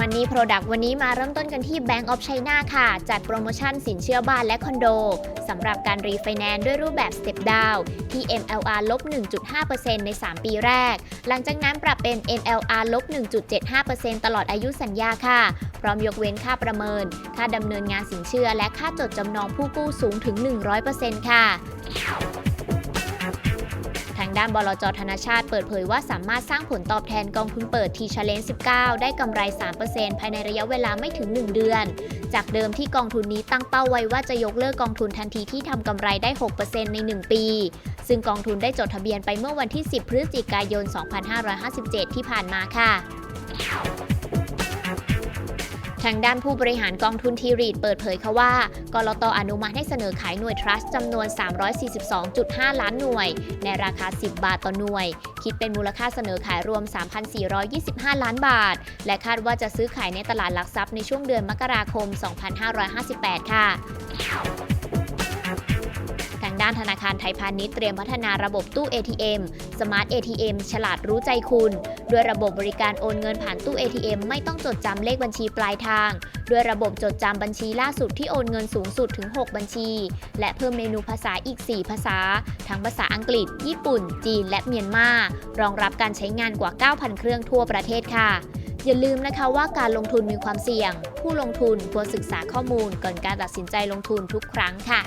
Money Product วันนี้มาเริ่มต้นกันที่ Bank of China ค่ะ จัดโปรโมชั่นสินเชื่อบ้านและคอนโดสำหรับการรีไฟแนนซ์ด้วยรูปแบบ Step Down ที่ MLR ลบ 1.5%ใน 3 ปีแรก หลังจากนั้นปรับเป็น MLR ลบ 1.75%ตลอดอายุสัญญาค่ะ พร้อมยกเว้นค่าประเมิน ค่าดำเนินงานสินเชื่อ และค่าจดจำนองผู้กู้สูงถึง 100%ค่ะางด้านบลจธนาชาติเปิดเผยว่าสามารถสร้างผลตอบแทนกองทุนเปิดทีชเลน19 ได้กำไร 3%ภายในระยะเวลาไม่ถึง 1 เดือน จากเดิมที่กองทุนนี้ตั้งเป้าไว้ว่าจะยกเลิกกองทุนทันทีที่ทำกำไรได้ 6%ใน 1 ปี ซึ่งกองทุนได้จดทะเบียนไปเมื่อวันที่ 10 พฤศจิกายน 2557 ที่ผ่านมาค่ะ ทางด้านผู้บริหารกองทุนทีรีดเปิดเผยค่ะว่ากรตอนุมัติให้เสนอขายหน่วยทรัสต์จำนวน 342.5 ล้านหน่วย ในราคา 10 บาทต่อหน่วย คิดเป็นมูลค่าเสนอขายรวม 3,425 ล้านบาท และคาดว่าจะซื้อขายในตลาดหลักทรัพย์ในช่วงเดือนมกราคม 2558 ค่ะ ด้านธนาคารไทยพาณิชย์เตรียมพัฒนาระบบตู้ ATM Smart ATM ฉลาดรู้ใจคุณ ด้วยระบบบริการโอนเงินผ่านตู้ ATM ไม่ต้องจดจำเลขบัญชีปลายทาง ด้วยระบบจดจำบัญชีล่าสุดที่โอนเงินสูงสุดถึง 6 บัญชี และเพิ่มเมนูภาษาอีก 4 ภาษา ทั้งภาษาอังกฤษ ญี่ปุ่น จีน และเมียนมารองรับการใช้งานกว่า 9,000 เครื่องทั่วประเทศค่ะอย่าลืมนะคะว่าการลงทุนมีความเสี่ยง ผู้ลงทุนควรศึกษาข้อมูลก่อนการตัดสินใจลงทุนทุกครั้งค่ะ